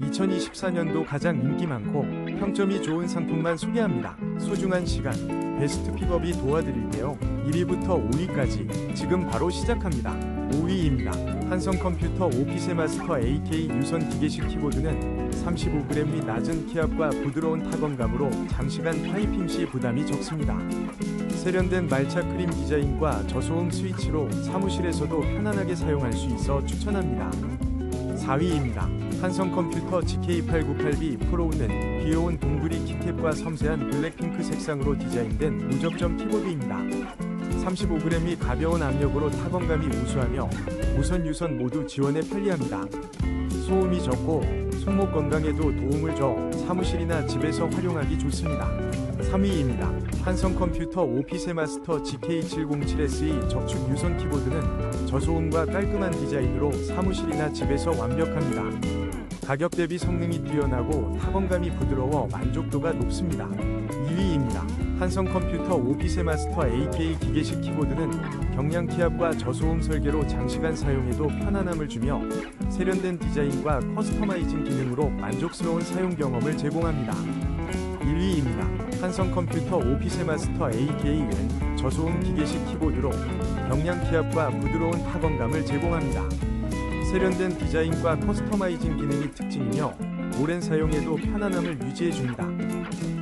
2024년도 가장 인기 많고 평점이 좋은 상품만 소개합니다. 소중한 시간, 베스트 픽업이 도와드릴게요. 1위부터 5위까지 지금 바로 시작합니다. 5위입니다. 한성 컴퓨터 오피스 마스터 AK 유선 기계식 키보드는 35g이 낮은 키압과 부드러운 타건감으로 장시간 타이핑 시 부담이 적습니다. 세련된 말차 크림 디자인과 저소음 스위치로 사무실에서도 편안하게 사용할 수 있어 추천합니다. 4위입니다. 한성 컴퓨터 GK898B 프로는 귀여운 동그리 키캡과 섬세한 블랙핑크 색상으로 디자인된 무접점 키보드입니다. 35g이 가벼운 압력으로 타건감이 우수하며 무선 유선 모두 지원에 편리합니다. 소음이 적고 손목 건강에도 도움을 줘 사무실이나 집에서 활용하기 좋습니다. 3위입니다. 한성 컴퓨터 오피스 마스터 GK707SE 적축 유선 키보드는 저소음과 깔끔한 디자인으로 사무실이나 집에서 완벽합니다. 가격 대비 성능이 뛰어나고 타건감이 부드러워 만족도가 높습니다. 2위입니다. 한성 컴퓨터 오피스 마스터 AK 기계식 키보드는 경량 키압과 저소음 설계로 장시간 사용해도 편안함을 주며 세련된 디자인과 커스터마이징 기능으로 만족스러운 사용 경험을 제공합니다. 1위입니다. 한성 컴퓨터 오피스 마스터 AK는 저소음 기계식 키보드로 경량 키압과 부드러운 타건감을 제공합니다. 세련된 디자인과 커스터마이징 기능이 특징이며 오랜 사용에도 편안함을 유지해줍니다.